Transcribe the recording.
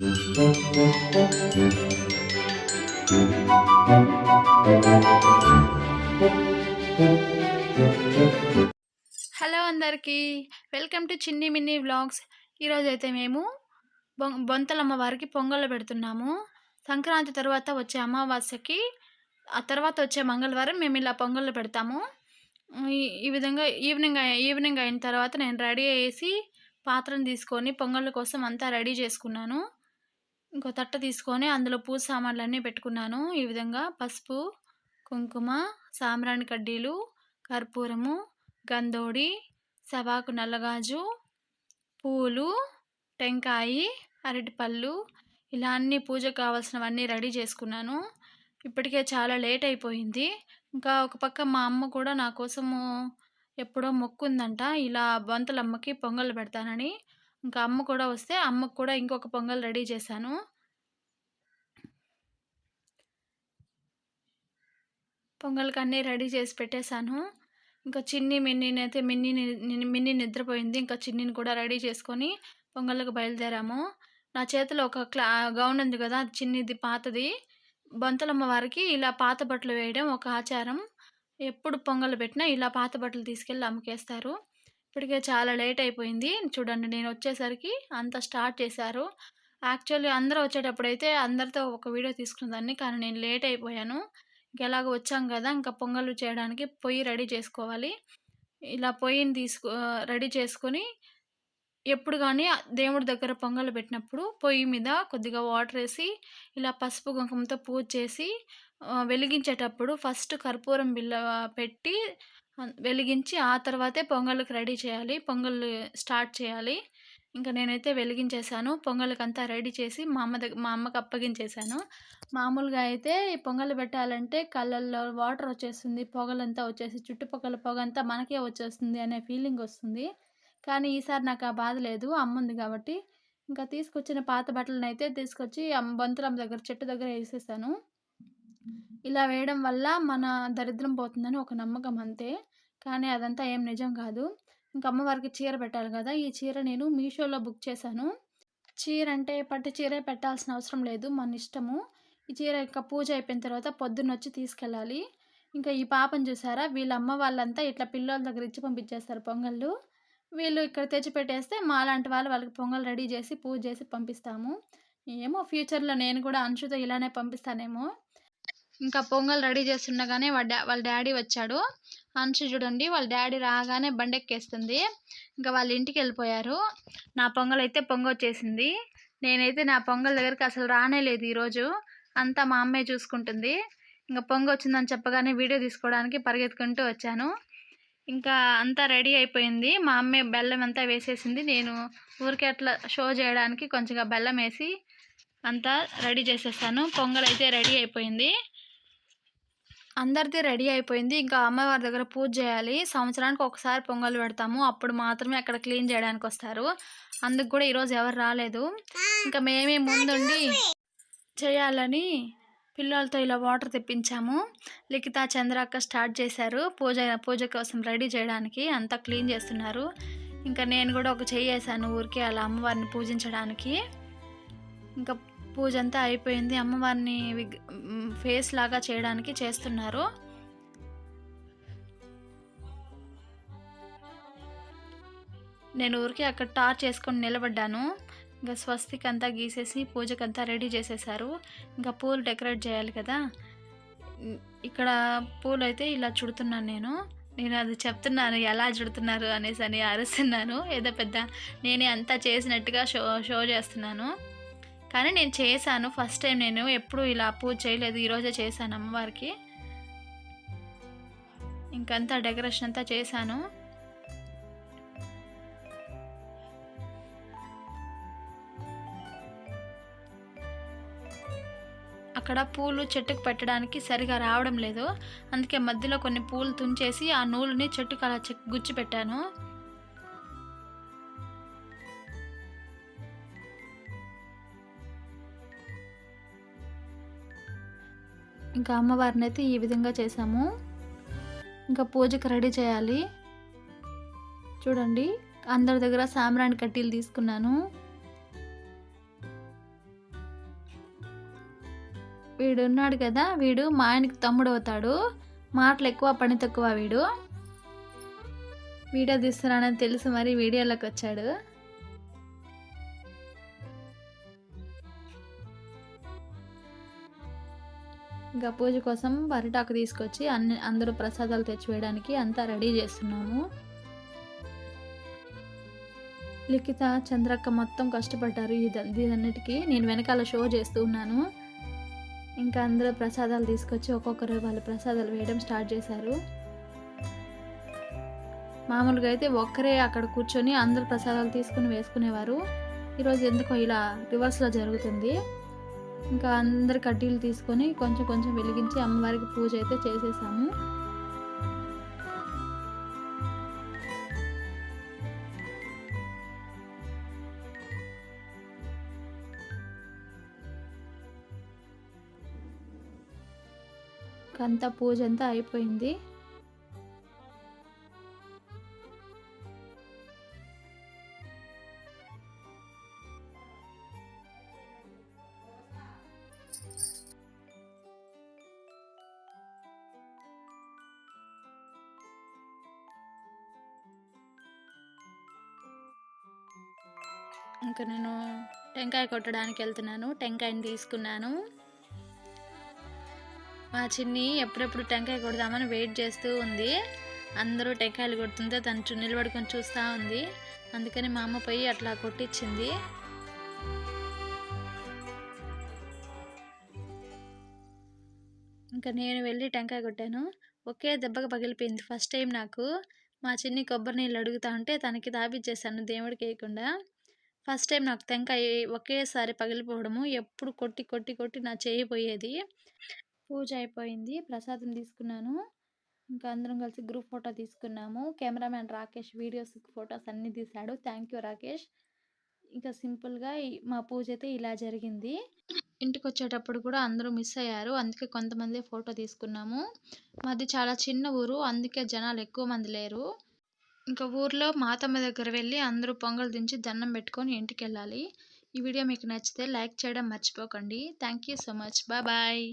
Hello అందరికీ welcome to చిన్ని మిన్ని vlogs. ఈరోజు అయితే మేము బొ బొంతలమ్మ వారికి పొంగల్ పెడుతున్నాము. సంక్రాంతి తర్వాత వచ్చే అమావాస్యకి ఆ తర్వాత వచ్చే మంగళవారం మేము ఇలా పొంగళ్ళు పెడతాము. ఈ ఈ విధంగా ఈవినింగ్ ఈవినింగ్ అయిన తర్వాత నేను రెడీ చేసి పాత్రను తీసుకొని పొంగళ్ళ కోసం అంతా రెడీ చేసుకున్నాను. ఇంకో తట్ట తీసుకొని అందులో పూజ సామాన్లన్నీ పెట్టుకున్నాను. ఈ విధంగా పసుపు కుంకుమ సాంబ్రాణి కడ్డీలు కర్పూరము గంధోడి సవాకు నల్లగాజు పూలు టెంకాయి అరటిపళ్ళు ఇలా అన్ని పూజకు కావాల్సినవన్నీ రెడీ చేసుకున్నాను. ఇప్పటికే చాలా లేట్ అయిపోయింది. ఇంకా ఒక పక్క మా అమ్మ కూడా నా కోసము ఎప్పుడో మొక్కుందంట. ఇలా బంతులమ్మకి పొంగల్ పెడతానని ఇంకా అమ్మ కూడా వస్తే అమ్మకు కూడా ఇంకొక పొంగల్ రెడీ చేశాను. పొంగల్కి అన్నీ రెడీ చేసి పెట్టేశాను. ఇంకా చిన్ని మిన్నీని అయితే మిన్ని మిన్ని నిద్రపోయింది. ఇంకా చిన్నిని కూడా రెడీ చేసుకొని పొంగల్కి బయలుదేరాము. నా చేతిలో ఒక క్లా గౌన్ ఉంది కదా చిన్నిది పాతది. బంతులమ్మ వారికి ఇలా పాత బట్టలు వేయడం ఒక ఆచారం. ఎప్పుడు పొంగల్ పెట్టినా ఇలా పాత బట్టలు తీసుకెళ్ళి అమ్మకేస్తారు. ఇప్పటికే చాలా లేట్ అయిపోయింది. చూడండి నేను వచ్చేసరికి అంతా స్టార్ట్ చేశారు. యాక్చువల్లీ అందరూ వచ్చేటప్పుడైతే అందరితో ఒక వీడియో తీసుకున్నదాన్ని కానీ నేను లేట్ అయిపోయాను. ఇంకెలాగ వచ్చాం కదా ఇంకా పొంగలు చేయడానికి పొయ్యి రెడీ చేసుకోవాలి. ఇలా పొయ్యిని తీసుకు రెడీ చేసుకొని ఎప్పుడు కానీ దేవుడి దగ్గర పొంగల్ పెట్టినప్పుడు పొయ్యి మీద కొద్దిగా వాటర్ వేసి ఇలా పసుపు కుంకుమతో పూజ చేసి వెలిగించేటప్పుడు ఫస్ట్ కర్పూరం బిల్ల పెట్టి వెలిగించి ఆ తర్వాతే పొంగల్కి రెడీ చేయాలి. పొంగల్ స్టార్ట్ చేయాలి. ఇంకా నేనైతే వెలిగించేశాను పొంగల్కి అంతా రెడీ చేసి మా అమ్మ దగ్గర మా అమ్మకి అప్పగించేశాను మామూలుగా అయితే ఈ పొంగల్ పెట్టాలంటే కళ్ళల్లో వాటర్ వచ్చేస్తుంది. పొగలంతా వచ్చేసి చుట్టుపక్కల పొగ అంతా మనకే వచ్చేస్తుంది అనే ఫీలింగ్ వస్తుంది. కానీ ఈసారి నాకు ఆ బాధ లేదు. అమ్మ ఉంది కాబట్టి. ఇంకా తీసుకొచ్చిన పాత బట్టలను అయితే తీసుకొచ్చి అమ్మ బంతులమ్మ దగ్గర చెట్టు దగ్గర వేసేసాను. ఇలా వేయడం వల్ల మన దరిద్రం పోతుందని ఒక నమ్మకం అంతే. కానీ అదంతా ఏం నిజం కాదు. ఇంకా అమ్మవారికి చీర పెట్టాలి కదా. ఈ చీర నేను మీషోలో బుక్ చేశాను. చీర అంటే పట్టు చీరే పెట్టాల్సిన అవసరం లేదు. మన ఇష్టము. ఈ చీర ఇంకా పూజ అయిపోయిన తర్వాత పొద్దున్న వచ్చి తీసుకెళ్ళాలి. ఇంకా ఈ పాపను చూసారా? వీళ్ళ అమ్మ వాళ్ళంతా ఇట్లా పిల్లల దగ్గర ఇచ్చి పంపించేస్తారు పొంగళ్ళు. వీళ్ళు ఇక్కడ తెచ్చిపెట్టేస్తే మాలాంటి మా లాంటి వాళ్ళు వాళ్ళకి పొంగల్ రెడీ చేసి పూజ చేసి పంపిస్తాము. ఏమో ఫ్యూచర్లో నేను కూడా అంశుతో ఇలానే పంపిస్తానేమో. ఇంకా పొంగల్ రెడీ చేస్తుండగానే వాళ్ళ డా వాళ్ళ డాడీ వచ్చాడు. అంశు చూడండి వాళ్ళ డాడీ రాగానే బండెక్కేస్తుంది. ఇంకా వాళ్ళ ఇంటికి వెళ్ళిపోయారు. నా పొంగల్ అయితే పొంగొచ్చేసింది. నేనైతే నా పొంగల్ దగ్గరికి అసలు రానే లేదు ఈరోజు అంతా మా అమ్మే చూసుకుంటుంది. ఇంకా పొంగ వచ్చిందని చెప్పగానే వీడియో తీసుకోవడానికి పరిగెత్తుకుంటూ వచ్చాను. ఇంకా అంతా రెడీ అయిపోయింది. మా అమ్మే బెల్లం అంతా వేసేసింది. నేను ఊరికే అట్లా షో చేయడానికి కొంచెంగా బెల్లం వేసి అంతా రెడీ చేసేసాను. పొంగల్ అయితే రెడీ అయిపోయింది. అందరిది రెడీ అయిపోయింది. ఇంకా అమ్మవారి దగ్గర పూజ చేయాలి. సంవత్సరానికి ఒకసారి పొంగల్ పెడతాము. అప్పుడు మాత్రమే అక్కడ క్లీన్ చేయడానికి వస్తారు. అందుకు కూడా ఈరోజు ఎవరు రాలేదు. ఇంకా మేమే ముందుండి చేయాలని పిల్లలతో ఇలా వాటర్ తెప్పించాము. లిఖిత చంద్రాక్క స్టార్ట్ చేశారు పూజ పూజ కోసం రెడీ చేయడానికి. అంతా క్లీన్ చేస్తున్నారు. ఇంకా నేను కూడా ఒక చెయ్యి వేసాను ఊరికే అలా అమ్మవారిని పూజించడానికి. ఇంకా పూజ అంతా అయిపోయింది. అమ్మవారిని విగ్ ఫేస్ లాగా చేయడానికి చేస్తున్నారు. నేను ఊరికి అక్కడ టార్చ్ చేసుకొని నిలబడ్డాను. ఇంకా స్వస్తికి అంతా గీసేసి పూజకంతా రెడీ చేసేసారు. ఇంకా పూలు డెకరేట్ చేయాలి కదా. ఇక్కడ పూలు అయితే ఇలా చుడుతున్నాను నేను. నేను అది చెప్తున్నాను ఎలా చుడుతున్నారు అనేసి అని అరుస్తున్నాను ఏదో పెద్ద నేనే అంతా చేసినట్టుగా షో షో చేస్తున్నాను. కానీ నేను చేశాను. ఫస్ట్ టైం నేను ఎప్పుడు ఇలా పూజ చేయలేదు. ఈరోజే చేశాను అమ్మవారికి. ఇంకంతా డెకరేషన్ అంతా చేశాను. అక్కడ పూలు చెట్టుకు పెట్టడానికి సరిగా రావడం లేదు. అందుకే మధ్యలో కొన్ని పూలు తుంచేసి ఆ నూలుని చెట్టుకు అలా చెక్ గుచ్చి పెట్టాను. ఇంకా అమ్మవారిని అయితే ఈ విధంగా చేసాము ఇంకా పూజకి రెడీ చేయాలి. చూడండి అందరి దగ్గర సామ్రాణి కట్టీలు తీసుకున్నాను. వీడు ఉన్నాడు కదా వీడు మా ఆయనకి తమ్ముడు అవుతాడు. మాటలు ఎక్కువ పని తక్కువ వీడు. వీడియో తీస్తున్నానని తెలిసి మరి వీడియోలోకి వచ్చాడు. ఇంకా పూజ కోసం పరిటాకు తీసుకొచ్చి అన్ని అందరూ ప్రసాదాలు తెచ్చివేయడానికి అంతా రెడీ చేస్తున్నాము. లిఖిత చంద్రక్క మొత్తం కష్టపడ్డారు. ఇది దీనన్నిటికీ నేను వెనకాల షో చేస్తూ ఉన్నాను. ఇంకా అందరూ ప్రసాదాలు తీసుకొచ్చి ఒక్కొక్కరు వాళ్ళు ప్రసాదాలు వేయడం స్టార్ట్ చేశారు. మామూలుగా అయితే ఒక్కరే అక్కడ కూర్చొని అందరు ప్రసాదాలు తీసుకుని వేసుకునేవారు. ఈరోజు ఎందుకో ఇలా రివర్స్లో జరుగుతుంది. ఇంకా అందరు కడ్డీలు తీసుకొని కొంచెం కొంచెం వెలిగించి అమ్మవారికి పూజ అయితే చేసేసాము. అంతా పూజ అంతా అయిపోయింది. ఇంకా నేను టెంకాయ కొట్టడానికి వెళ్తున్నాను. టెంకాయని తీసుకున్నాను. మా చిన్ని ఎప్పుడెప్పుడు టెంకాయ కొడదామని వెయిట్ చేస్తూ ఉంది. అందరూ టెంకాయలు కొడుతుంటే తను చు- నిలబడుకొని చూస్తూ ఉంది. అందుకని మా అమ్మ పోయి అట్లా కొట్టించింది ఇంకా నేను వెళ్ళి టెంకాయ కొట్టాను. ఒకే దెబ్బకు పగిలిపోయింది ఫస్ట్ టైం నాకు. మా చిన్ని కొబ్బరి నీళ్ళు అడుగుతా ఉంటే తనకి తాపిచ్చేసాను దేవుడికి వేయకుండా. ఫస్ట్ టైం నాకు టెంకాయ ఒకేసారి పగిలిపోవడము. ఎప్పుడు కొట్టి కొట్టి కొట్టి నా చేయి పోయేది. పూజ అయిపోయింది. ప్రసాదం తీసుకున్నాను. ఇంకా అందరం కలిసి గ్రూప్ ఫోటో తీసుకున్నాము. కెమెరామ్యాన్ రాకేష్ వీడియోస్ ఫొటోస్ అన్నీ తీశాడు. Thank you Rakesh. ఇంకా సింపుల్గా మా పూజ అయితే ఇలా జరిగింది. ఇంటికి వచ్చేటప్పుడు కూడా అందరూ మిస్ అయ్యారు. అందుకే కొంతమంది ఫోటో తీసుకున్నాము. మాది చాలా చిన్న ఊరు. అందుకే జనాలు ఎక్కువ మంది లేరు. ఇంకా ఊర్లో మాతమ్మ దగ్గర వెళ్ళి అందరూ పొంగల్ దించి దండం పెట్టుకొని ఇంటికి వెళ్ళాలి ఈ వీడియో మీకు నచ్చితే లైక్ చేయడం మర్చిపోకండి. Thank you so much. Bye.